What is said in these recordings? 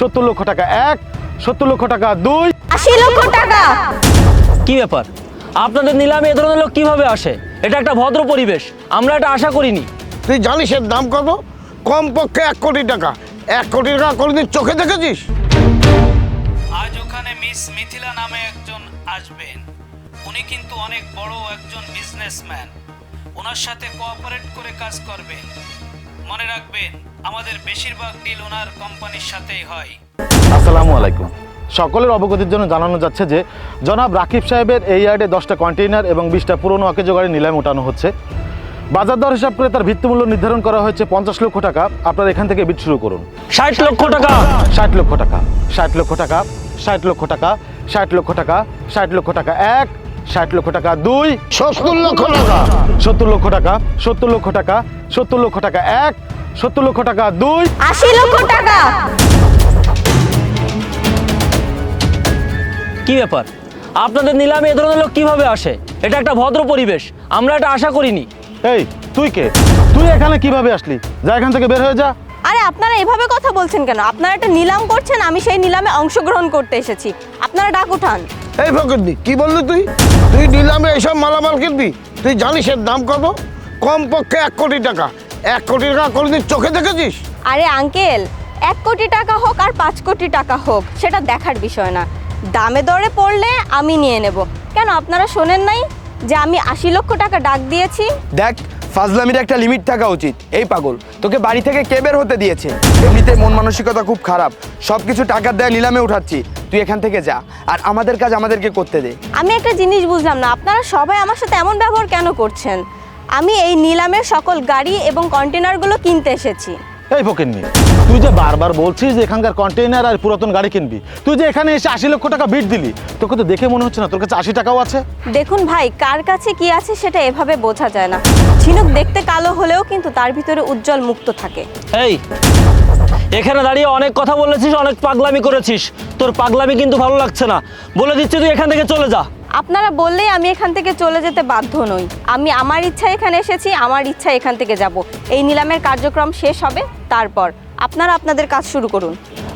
সত্তর লক্ষ টাকা এক সত্তর লক্ষ টাকা দুই। আশি লক্ষ টাকা। কি ব্যাপার? আপনাদের নিলামে এ ধরনের লোক কীভাবে আসে? এটা একটা ভদ্র পরিবেশ। আমরা এটা আশা করিনি। তুই জানিস এর দাম কত? কম পক্ষে এক কোটি টাকা। এক কোটি টাকা কোনোদিন চোখে দেখেছিস? আজ ওখানে মিস মিথিলা নামে একজন আসবেন। উনি কিন্তু অনেক বড় একজন বিজনেসম্যান ওনার সাথে কোঅপারেট করে কাজ করবেন। মনে রাখবেন আমাদের বেশিরভাগ ডিল ওনার কোম্পানির সাথেই হয়। আসসালামু আলাইকুম। সকলের অবগতির জন্য জানানো যাচ্ছে যে জনাব রাকিব সাহেবের এই ইয়ার্ডে দশটা কন্টেইনার এবং বিশটা পুরনো অকেজো গাড়ি নিলামে ওঠানো হচ্ছে। বাজার দর হিসাব করে তার ভিত্তিমূল্য নির্ধারণ করা হয়েছে পঞ্চাশ লক্ষ টাকা। আপনারা এখান থেকে বিট শুরু করুন। ষাট লক্ষ টাকা। ষাট লক্ষ টাকা ষাট লক্ষ টাকা ষাট লক্ষ টাকা ষাট লক্ষ টাকা ষাট লক্ষ টাকা এক ষাট লক্ষ টাকা দুই সত্তর লক্ষ টাকা। সত্তর লক্ষ টাকা সত্তর লক্ষ টাকা সত্তর লক্ষ টাকা এক সত্তর লক্ষ টাকা দুই। আশি লক্ষ টাকা। কি ব্যাপার? আপনাদের নিলামে এ ধরনের লোক কীভাবে আসে? এটা একটা ভদ্র পরিবেশ আমরা এটা আশা করিনি। এই তুই কে? তুই এখানে কীভাবে আসলি? যা এখান থেকে বের হয়ে যা। আরে আপনারা এভাবে কথা বলছেন কেন? আপনারা একটা নিলাম করছেন আমি সেই নিলামে অংশগ্রহণ করতে এসেছি। আপনারা ডাক উঠান। এই ফকরদি কি বললি তুই? তুই নিলামে এইসব মালামাল কিনবি? তুই জানিস এর দাম কত? কম পক্ষে এক কোটি টাকা। এক কোটি টাকা কোনোদিন চোখে দেখেছিস? আরে আঙ্কেল এক কোটি টাকা হোক আর পাঁচ কোটি টাকা হোক সেটা দেখার বিষয় না। দামে দরে পড়লে আমি নিয়ে নেব। কেন আপনারা শোনেন নাই যে আমি আশি লক্ষ টাকা ডাক দিয়েছি? দেখ ফাজলামির একটা লিমিট থাকা উচিত। এই পাগল, তোকে বাড়ি থেকে কে বের হতে দিয়েছে? এমনিতে মন মানসিকতা খুব খারাপ। সব কিছু টাকার দেয় নিলামে উঠাচ্ছি। তুই এখান থেকে যা, আর আমাদের কাজ আমাদেরকে করতে দে। আমি একটা জিনিস বুঝলাম না, আপনারা সবাই আমার সাথে এমন ব্যবহার কেন করছেন? আমি এই নিলামের সকল গাড়ি এবং কন্টেনারগুলো কিনতে এসেছি। এই ফকিন্নি তুই যে বারবার বলছিস যে এখানকার কন্টেইনার আর পুরাতন গাড়ি কিনবি তুই যে এখানে এসে আশি লক্ষ টাকা বিট দিলি তোকে তো দেখে মনে হচ্ছে না তোর কাছে আশি টাকাও আছে। দেখুন ভাই কার কাছে কি আছে সেটা এভাবে বোঝা যায় না। ঝিনুক দেখতে কালো হলেও কিন্তু তার ভিতরে উজ্জ্বল মুক্ত থাকে। এই এখানে দাঁড়িয়ে অনেক কথা বলেছিস অনেক পাগলামি করেছিস। তোর পাগলামি কিন্তু ভালো লাগছে না। বলে দিচ্ছি তুই এখান থেকে চলে যা। আপনারা বললেই আমি এখান থেকে চলে যেতে বাধ্য নই। আমি আমার ইচ্ছা এখানে এসেছি আমার ইচ্ছা এখান থেকে যাব। এই নিলামের কার্যক্রম শেষ হবে তারপর আপনারা আপনাদের কাজ শুরু করুন।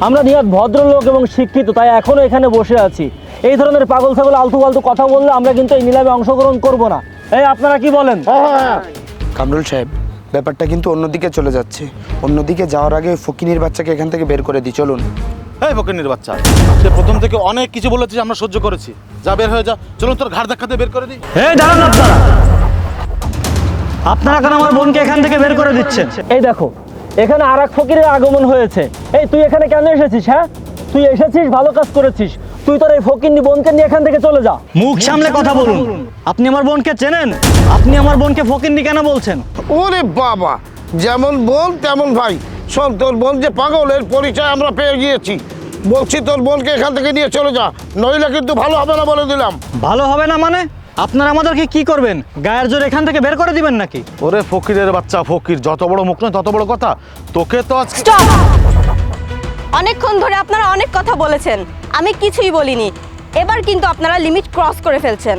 আমরা নিহাত ভদ্রলোক এবং শিক্ষিত তাই এখনও এখানে বসে আছি। এই ধরনের পাগল ছাগল আলতু ফালতু কথা বললে আমরা কিন্তু এই নিলামে অংশগ্রহণ করব না। এই আপনারা কি বলেন? কামরুল সাহেব ব্যাপারটা কিন্তু অন্যদিকে চলে যাচ্ছে। অন্যদিকে যাওয়ার আগে ফকিনির বাচ্চাকে এখান থেকে বের করে দিই চলুন। এই ফকিন্নির বাচ্চা সে প্রথম থেকে অনেক কিছু বলেছিস আমরা সহ্য করেছি। যা বের হয়ে যা চলুন তোর ঘাড় ধাক্কাতে বের করে দিই। এই দাঁড়ান আপনারা। আপনারা কেন আমার বোনকে এখান থেকে বের করে দিচ্ছেন? এই দেখো এখানে আর এক ফকিরের আগমন হয়েছে। এই তুই এখানে কেন এসেছিস হ্যাঁ? তুই এসেছিস ভালো কাজ করেছিস। তুই তোর এই ফকিরনি বোনকে নিয়ে এখান থেকে চলে যা। মুখ সামলে কথা বলুন। আপনি আমার বোনকে চেনেন? আপনি আমার বোনকে ফকিন্নি কেন বলছেন? ওরে বাবা যেমন বোন তেমন ভাই। শোন তোর বোন যে পাগল এর পরিচয় আমরা পেয়ে গিয়েছি। বলছি তোর বোনকে এখান থেকে নিয়ে চলে যা নইলে কিন্তু ভালো হবে না বলে দিলাম। ভালো হবে না মানে? আপনারা আমাদেরকে কি করবেন? গায়ের জোর এখান থেকে বের করে দিবেন নাকি? ওরে ফকিরের বাচ্চা ফকির যত বড় মুখ নয় তত বড় কথা। তোকে তো আজকে অনেকক্ষণ ধরে আপনারা অনেক কথা বলেছেন। আমি কিছুই বলিনি। এবার কিন্তু আপনারা লিমিট ক্রস করে ফেলছেন।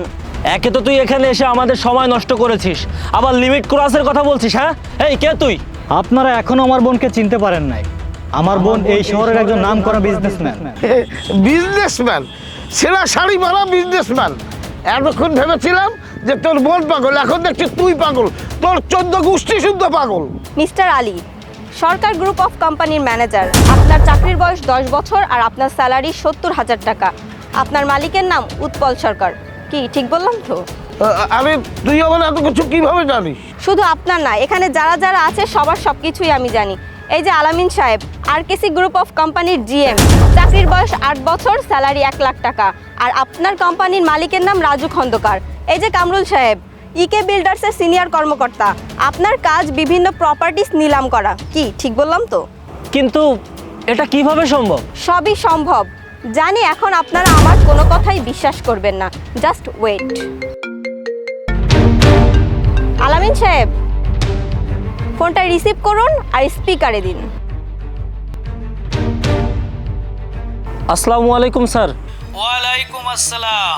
একে তো তুই এখানে এসে আমাদের সময় নষ্ট করেছিস। আবার লিমিট ক্রসের কথা বলছিস হ্যাঁ? এই কে তুই? আপনারা এখনও আমার বোনকে চিনতে পারেন নাই। আমার বোন এই শহরের একজন নাম করা বিজনেসম্যান বিজনেসম্যান সেরা শাড়ি মারা বিজনেসম্যান এতক্ষণ ভেবেছিলাম যে তোর বোন পাগল এখন দেখছি তুই পাগল। তোর চোদ্দ গোষ্ঠী শুদ্ধ পাগল। Mister Ali Sarkar group of কোম্পানির ম্যানেজার। আপনার চাকরির বয়স দশ বছর আর আপনার স্যালারি সত্তর হাজার টাকা। আপনার মালিকের নাম উৎপল সরকার। কি ঠিক বললাম তো? আরে তুই আমার এত কিছু কীভাবে জানিস? শুধু আপনার না এখানে যারা যারা আছে সবার সব কিছুই আমি জানি। এই যে আলামিন সাহেব আরকেসি গ্রুপ অফ কোম্পানির জিএম চাকরির বয়স আট বছর স্যালারি এক লাখ টাকা। আর আপনার কোম্পানির মালিকের নাম রাজু খন্দকার। এই যে কামরুল সাহেব ইকে বিল্ডার্সের সিনিয়র কর্মকর্তা। আপনার কাজ বিভিন্ন প্রপার্টিস নিলাম করা। কি ঠিক বললাম তো? কিন্তু এটা কীভাবে সম্ভব? সবই সম্ভব। জানি এখন আপনারা আমার কোনো কথাই বিশ্বাস করবেন না। জাস্ট ওয়েট আলামিন সাহেব। ফোনটা রিসিভ করুন আর স্পিকারে দিন। আসসালামু আলাইকুম স্যার। ওয়ালাইকুম আসসালাম।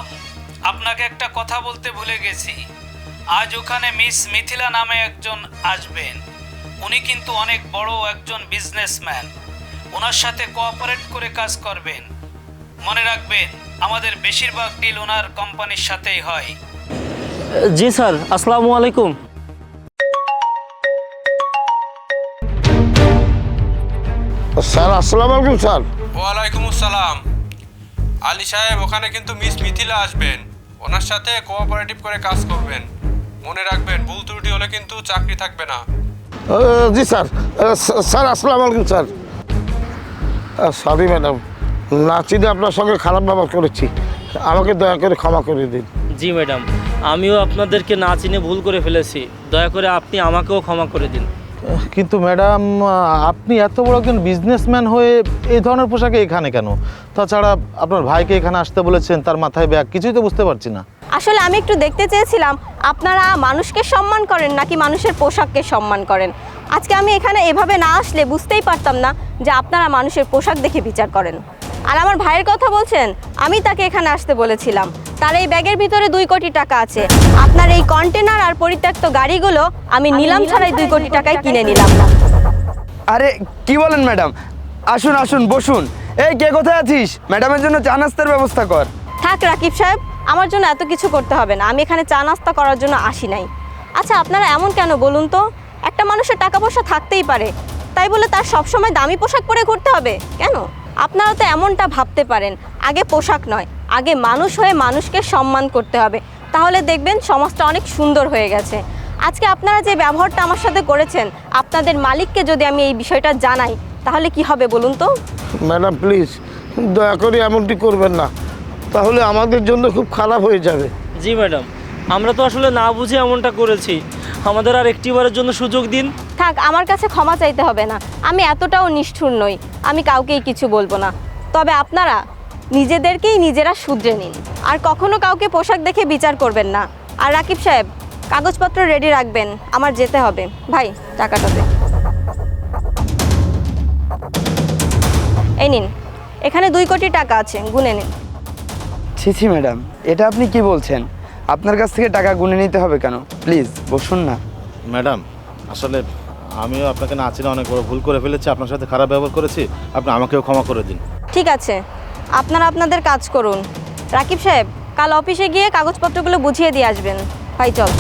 আপনাকে একটা কথা বলতে ভুলে গেছি। আজ ওখানে মিস মিথিলা নামে একজন আসবেন। উনি কিন্তু অনেক বড় একজন বিজনেসম্যান। ওনার সাথে কোঅপারেট করে কাজ করবেন। মনে রাখবেন আমাদের বেশিরভাগ ডিল ওনার কোম্পানির সাথেই হয়। জি স্যার। আসসালামু আলাইকুম। স্যার আসসালামু আলাইকুম স্যার। ওয়ালাইকুম আসসালাম। আলী সাহেব ওখানে কিন্তু মিস মিথিলা আসবেন। ওনার সাথে কোঅপারেটিভ করে কাজ করবেন। মনে রাখবেন ভুল ত্রুটি হলে কিন্তু চাকরি থাকবে না। জি স্যার। স্যার আসসালামু আলাইকুম স্যার। Sorry madam. নাচিনে আপনার সঙ্গে খারাপ ব্যবহার করেছি। আমাকে দয়া করে ক্ষমা করে দিন। জি ম্যাডাম। আমিও আপনাদেরকে না চিনে ভুল করে ফেলেছি। দয়া করে আপনি আমাকেও ক্ষমা করে দিন। কিন্তু ম্যাডাম আপনি এত বড় একজন বিজনেসম্যান হয়ে এই ধরনের পোশাকে এখানে কেন? তাছাড়া আপনার ভাইকে এখানে আসতে বলেছেন, তার মাথায় ব্যাগ, কিছুই তো বুঝতে পারছি না। আসলে আমি একটু দেখতে চেয়েছিলাম, আপনারা মানুষকে সম্মান করেন নাকি মানুষের পোশাককে সম্মান করেন? আজকে আমি এখানে এভাবে না আসলে বুঝতেই পারতাম না যে আপনারা মানুষের পোশাক দেখে বিচার করেন। আর আমার ভাইয়ের কথা বলছেন আমি তাকে এখানে আসতে বলেছিলাম। তার এই ব্যাগের ভিতরে দুই কোটি টাকা আছে। আপনার এই কন্টেনার আর পরিত্যক্ত গাড়িগুলো আমি নিলাম ছাড়াই দুই কোটি টাকায় কিনে নিলাম। আরে কি বলেন ম্যাডাম? আসুন আসুন বসুন। এই কে কোথায় আছিস? ম্যাডামের জন্য চা নাস্তার ব্যবস্থা কর। থাক রাকিব সাহেব আমার জন্য এত কিছু করতে হবে না। আমি এখানে চা নাস্তা করার জন্য আসি নাই। আচ্ছা আপনারা এমন কেন বলুন তো? একটা মানুষের টাকা পয়সা থাকতেই পারে। তাই বলে তার সবসময় দামি পোশাক পরে ঘুরতে হবে? কেন? আপনারা তো এমনটা ভাবতে পারেন আগে পোশাক নয় আগে মানুষ হয়ে মানুষকে সম্মান করতে হবে। তাহলে দেখবেন সমাজটা অনেক সুন্দর হয়ে গেছে। আজকে আপনারা যে ব্যবহারটা আমার সাথে করেছেন আপনাদের মালিককে যদি আমি এই বিষয়টা জানাই তাহলে কি হবে বলুন তো? ম্যাডাম প্লিজ দয়া করে এমনটি করবেন না। তাহলে আমাদের জন্য খুব খারাপ হয়ে যাবে। জি ম্যাডাম। আমরা তো আসলে না বুঝে এমনটা করেছি। আমাদের আর একটিবারের জন্য সুযোগ দিন। থাক আমার কাছে ক্ষমা চাইতে হবে না। আমি এতটাও নিষ্ঠুর নই। আমি কাউকেই কিছু বলব না। তবে আপনারা নিজেদেরকেই নিজেরা শুধরে নিন। আর কখনো কাউকে পোশাক দেখে বিচার করবেন না। আর রাকিব সাহেব কাগজপত্র রেডি রাখবেন। আমার যেতে হবে। ভাই টাকাটা দে। এই নিন। এখানে দুই কোটি টাকা আছে। গুনে নিন। ছি ছি ম্যাডাম এটা আপনি কি বলছেন? আপনার কাছ থেকে টাকা গুনে নিতে হবে কেন? প্লিজ বসুন না। ম্যাডাম আসলে আমিও আপনাকে না চিনে অনেক বড় ভুল করে ফেলেছি আপনার সাথে খারাপ ব্যবহার করেছি আপনি আমাকেও ক্ষমা করে দিন। ঠিক আছে আপনারা আপনাদের কাজ করুন। রাকিব সাহেব কাল অফিসে গিয়ে কাগজপত্রগুলো বুঝিয়ে দিয়ে আসবেন। ভাই চল।